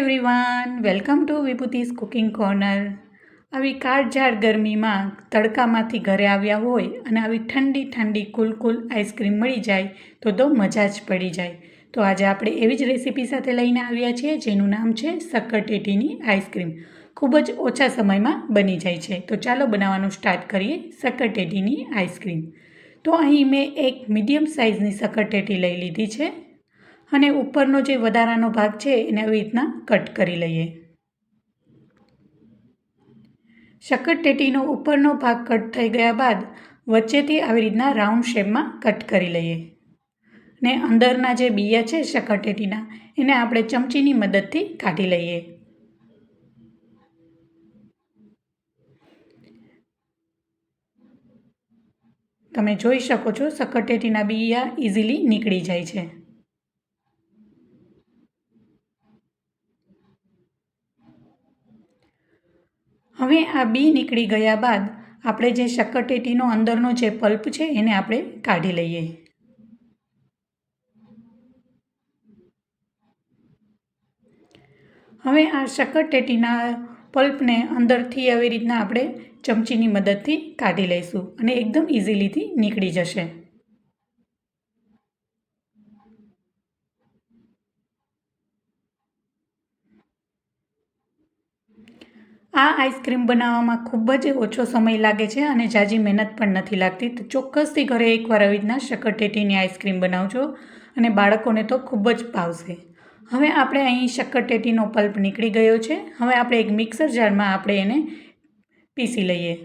Everyone welcome to Vibhuti's cooking corner આવી કાળઝાળ ગરમીમાં તડકામાંથી ઘરે આવ્યા હોય અને આવી ઠંડી ઠંડી કુલ કુલ આઈસ્ક્રીમ મળી જાય, તો તો મજા જ પડી જાય. તો આજે આપણે એવી જ રેસીપી સાથે લઈને આવ્યા છીએ, જેનું નામ છે સક્કરટેટીની આઈસ્ક્રીમ. ખૂબ જ ઓછા સમયમાં બની જાય છે. તો ચાલો બનાવવાનું સ્ટાર્ટ કરીએ સક્કરટેટીની આઈસ્ક્રીમ. તો અહીં મેં એક મીડિયમ સાઇઝની સક્કરટેટી લઈ લીધી છે. અને ઉપરનો જે વધારાનો ભાગ છે એને આવી રીતના કટ કરી લઈએ. શક્કરટેટીનો ઉપરનો ભાગ કટ થઈ ગયા બાદ વચ્ચેથી આવી રીતના રાઉન્ડ શેપમાં કટ કરી લઈએ. ને અંદરના જે બિયા છે શક્કરટેટીના એને આપણે ચમચીની મદદથી કાઢી લઈએ. તમે જોઈ શકો છો શક્કરટેટીના બિયા ઇઝીલી નીકળી જાય છે. હવે આ બી નીકળી ગયા બાદ આપણે જે શક્કરટેટીનો અંદરનો જે પલ્પ છે એને આપણે કાઢી લઈએ. હવે આ શક્કરટેટીના પલ્પને અંદરથી આવી રીતના આપણે ચમચીની મદદથી કાઢી લઈશું અને એકદમ ઇઝીલીથી નીકળી જશે. આ આઈસ્ક્રીમ બનાવવામાં ખૂબ જ ઓછો સમય લાગે છે અને જાજી મહેનત પણ નથી લાગતી. તો ચોક્કસથી ઘરે એકવાર આવી રીતના શક્કરટેટીની આઈસ્ક્રીમ બનાવજો અને બાળકોને તો ખૂબ જ ભાવશે. હવે આપણે અહીં શક્કરટેટીનો પલ્પ નીકળી ગયો છે. હવે આપણે એક મિક્સર જારમાં આપણે એને પીસી લઈએ.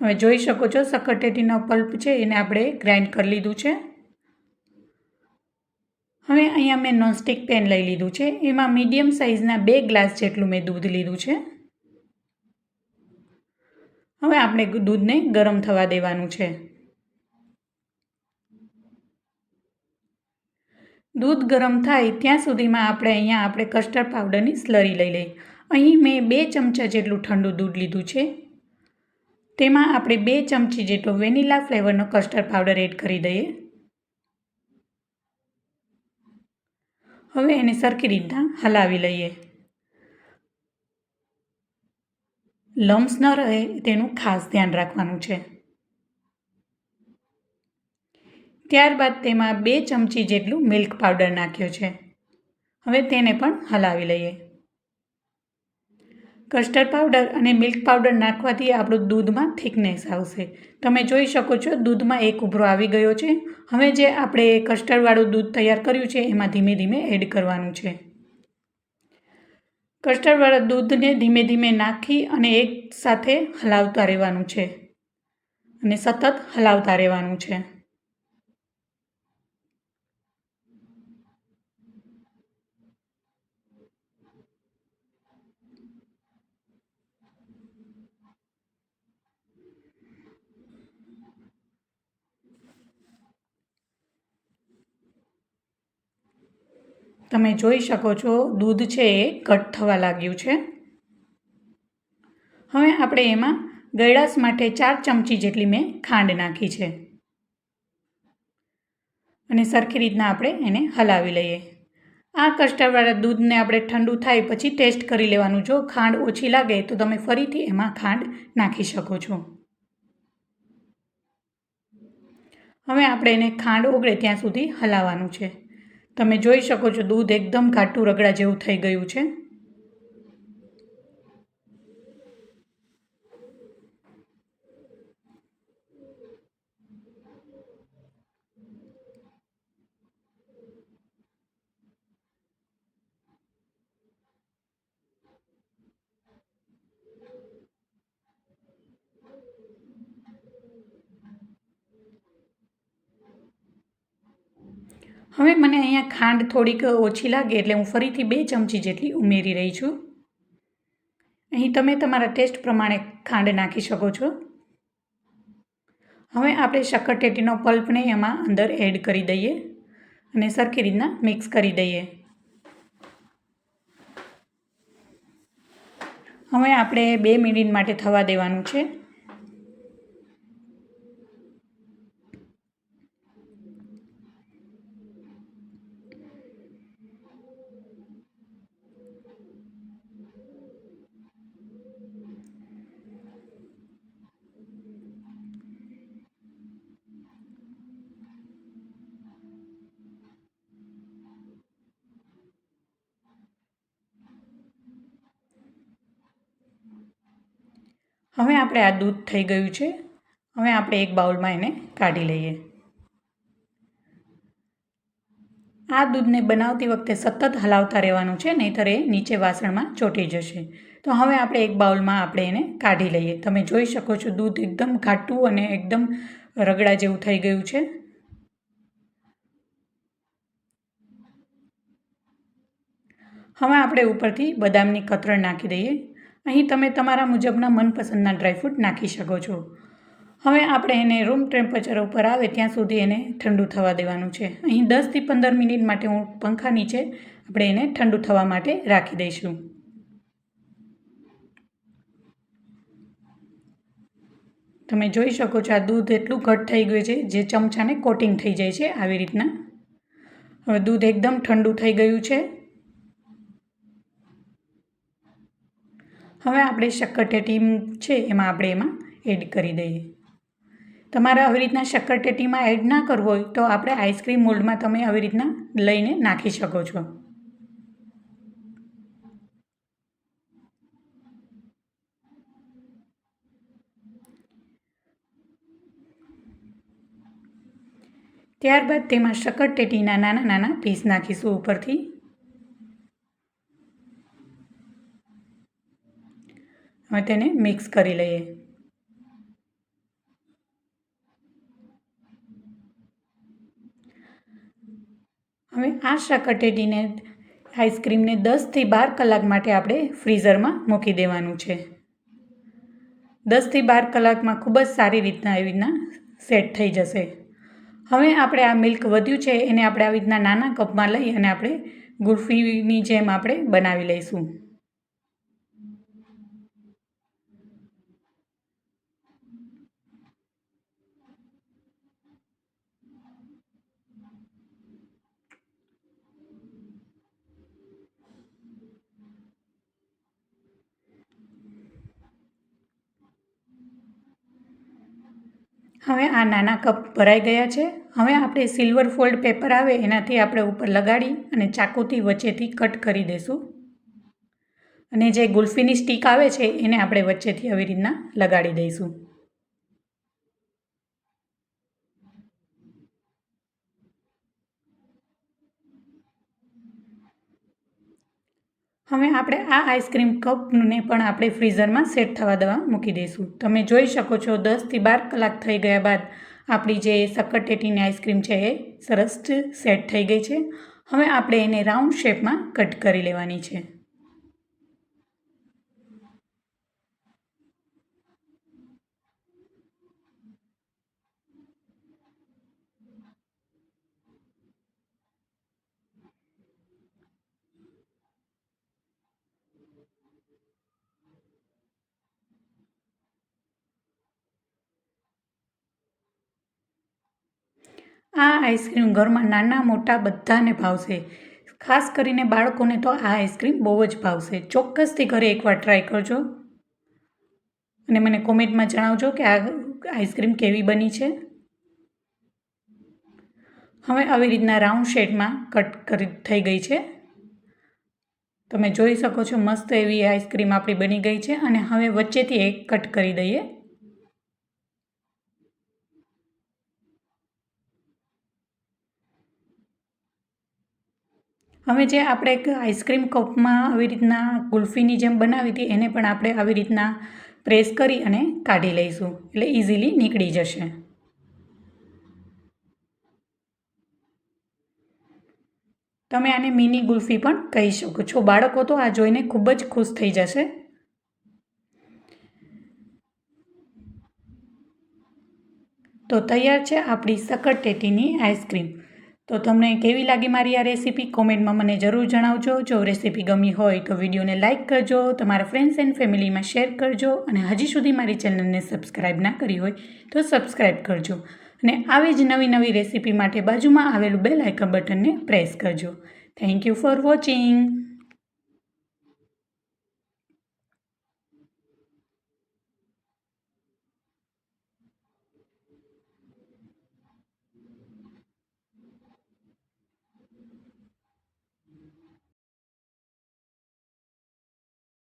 હવે જોઈ શકો છો શક્કરટેટીનો પલ્પ છે, એને આપણે ગ્રાઇન્ડ કરી લીધું છે. હવે અહીંયા મેં નોનસ્ટિક પેન લઈ લીધું છે. એમાં મીડિયમ સાઇઝના બે ગ્લાસ જેટલું મેં દૂધ લીધું છે. હવે આપણે દૂધને ગરમ થવા દેવાનું છે. દૂધ ગરમ થાય ત્યાં સુધીમાં આપણે અહીંયા આપણે કસ્ટર્ડ પાવડરની સ્લરી લઈ લઈએ. અહીં મેં બે ચમચા જેટલું ઠંડુ દૂધ લીધું છે. તેમાં આપણે બે ચમચી જેટલો વેનીલા ફ્લેવરનો કસ્ટર્ડ પાવડર એડ કરી દઈએ. હવે એને સરખી રીતના હલાવી લઈએ. લમ્સ ન રહે તેનું ખાસ ધ્યાન રાખવાનું છે. ત્યારબાદ તેમાં બે ચમચી જેટલું મિલ્ક પાવડર નાખ્યો છે. હવે તેને પણ હલાવી લઈએ. કસ્ટર્ડ પાવડર અને મિલ્ક પાવડર નાખવાથી આપણું દૂધમાં થિકનેસ આવશે. તમે જોઈ શકો છો, દૂધમાં એક ઉભરો આવી ગયો છે. હવે જે આપણે કસ્ટર્ડવાળું દૂધ તૈયાર કર્યું છે, એમાં ધીમે ધીમે એડ કરવાનું છે. કસ્ટર્ડવાળા દૂધને ધીમે ધીમે નાખી અને એક સાથે હલાવતા રહેવાનું છે. અને સતત હલાવતા રહેવાનું છે. તમે જોઈ શકો છો, દૂધ છે એ ઘટ થવા લાગ્યું છે. હવે આપણે એમાં ગળાશ માટે ચાર ચમચી જેટલી મેં ખાંડ નાખી છે. અને સરખી રીતના આપણે એને હલાવી લઈએ. આ કસ્ટર્ડવાળા દૂધને આપણે ઠંડુ થાય પછી ટેસ્ટ કરી લેવાનું. જો ખાંડ ઓછી લાગે તો તમે ફરીથી એમાં ખાંડ નાખી શકો છો. હવે આપણે એને ખાંડ ઓગળે ત્યાં સુધી હલાવવાનું છે. તમે જોઈ શકો છો દૂધ એકદમ ઘાટું રગડા જેવું થઈ ગયું છે. હવે મને અહીંયા ખાંડ થોડીક ઓછી લાગે એટલે હું ફરીથી બે ચમચી જેટલી ઉમેરી રહી છું. અહીં તમે તમારા ટેસ્ટ પ્રમાણે ખાંડ નાખી શકો છો. હવે આપણે શક્કરટેટીનો પલ્પને એમાં અંદર એડ કરી દઈએ અને સરખી રીતના મિક્સ કરી દઈએ. હવે આપણે બે મિનિટ માટે થવા દેવાનું છે. હવે આપણે આ દૂધ થઈ ગયું છે. હવે આપણે એક બાઉલમાં એને કાઢી લઈએ. આ દૂધને બનાવતી વખતે સતત હલાવતા રહેવાનું છે, નહીંતર એ નીચે વાસણમાં ચોંટી જશે. તો હવે આપણે એક બાઉલમાં આપણે એને કાઢી લઈએ. તમે જોઈ શકો છો દૂધ એકદમ ઘાટું અને એકદમ રગડા જેવું થઈ ગયું છે. હવે આપણે ઉપરથી બદામની કતરણ નાખી દઈએ. અહીં તમે તમારા મુજબના મનપસંદના ડ્રાયફ્રૂટ નાખી શકો છો. હવે આપણે એને રૂમ ટેમ્પરેચર ઉપર આવે ત્યાં સુધી એને ઠંડુ થવા દેવાનું છે. અહીં દસથી પંદર મિનિટ માટે હું પંખા નીચે આપણે એને ઠંડુ થવા માટે રાખી દઈશું. તમે જોઈ શકો છો આ દૂધ એટલું ઘટ થઈ ગયું છે જે ચમચાને કોટિંગ થઈ જાય છે આવી રીતના. હવે દૂધ એકદમ ઠંડુ થઈ ગયું છે. હવે આપણે શક્કરટેટી છે, એમાં આપણે એમાં એડ કરી દઈએ. તમારે આવી રીતના શક્કરટેટીમાં એડ ના કરવું હોય, તો આપણે આઈસ્ક્રીમ મોલ્ડમાં તમે આવી રીતના લઈને નાખી શકો છો. ત્યારબાદ તેમાં શક્કરટેટીના નાના નાના પીસ નાખીશું ઉપરથી. હવે તેને મિક્સ કરી લઈએ. હવે આ શક્કરટેટીને આઈસ્ક્રીમને દસથી બાર કલાક માટે આપણે ફ્રીઝરમાં મૂકી દેવાનું છે. દસથી બાર કલાકમાં ખૂબ જ સારી રીતના એવી રીતના સેટ થઈ જશે. હવે આપણે આ મિલ્ક વધ્યું છે એને આપણે આવી રીતના નાના કપમાં લઈ અને આપણે ગુલ્ફીની જેમ આપણે બનાવી લઈશું. હવે આ નાના કપ ભરાઈ ગયા છે. હવે આપણે સિલ્વર ફોલ્ડ પેપર આવે એનાથી આપણે ઉપર લગાડી અને ચાકુથી વચ્ચેથી કટ કરી દઈશું. અને જે ગુલ્ફીની સ્ટીક આવે છે એને આપણે વચ્ચેથી આવી રીતના લગાડી દઈશું. હવે આપણે આ આઈસ્ક્રીમ કપને પણ આપણે ફ્રીઝરમાં સેટ થવા દવા મૂકી દઈશું. તમે જોઈ શકો છો, દસથી બાર કલાક થઈ ગયા બાદ આપણી જે સક્કરટેટીની આઈસ્ક્રીમ છે એ સરસ સેટ થઈ ગઈ છે. હવે આપણે એને રાઉન્ડ શેપમાં કટ કરી લેવાની છે. આ આઈસ્ક્રીમ ઘરમાં નાના, મોટા બધાને ભાવશે. ખાસ કરીને બાળકોને તો આ આઈસ્ક્રીમ બહુ જ ભાવશે. ચોક્કસથી ઘરે એકવાર ટ્રાય કરજો. અને મને કોમેન્ટમાં જણાવજો કે આ આઈસ્ક્રીમ કેવી બની છે. હવે આવી રીતના રાઉન્ડ શેડમાં કટ કરી થઈ ગઈ છે. તમે જોઈ શકો છો મસ્ત એવી આઈસ્ક્રીમ આપણી બની ગઈ છે અને હવે વચ્ચેથી એક કટ કરી દઈએ. હવે જે આપણે એક આઈસ્ક્રીમ કપમાં આવી રીતના ગુલ્ફીની જેમ બનાવી હતી, એને પણ આપણે આવી રીતના પ્રેસ કરી અને કાઢી લઈશું. એટલે ઇઝીલી નીકળી જશે. તમે આને મિની ગુલ્ફી પણ કહી શકો છો. બાળકો તો આ જોઈને ખૂબ જ ખુશ થઈ જશે. તો તૈયાર છે આપણી સકરટેટીની આઈસ્ક્રીમ. તો તમને કેવી લાગી મારી આ રેસીપી? કોમેન્ટમાં મને જરૂર જણાવજો. જો રેસીપી ગમી હોય તો વિડીયોને લાઇક કરજો, તમારા ફ્રેન્ડ્સ એન્ડ ફેમિલીમાં શેર કરજો અને હજી સુધી મારી ચેનલને સબસ્ક્રાઈબ ના કરી હોય તો સબસ્ક્રાઈબ કરજો અને આવી જ નવી નવી રેસીપી માટે બાજુમાં આવેલું બેલ આઇકન બટનને પ્રેસ કરજો. Thank you for watching.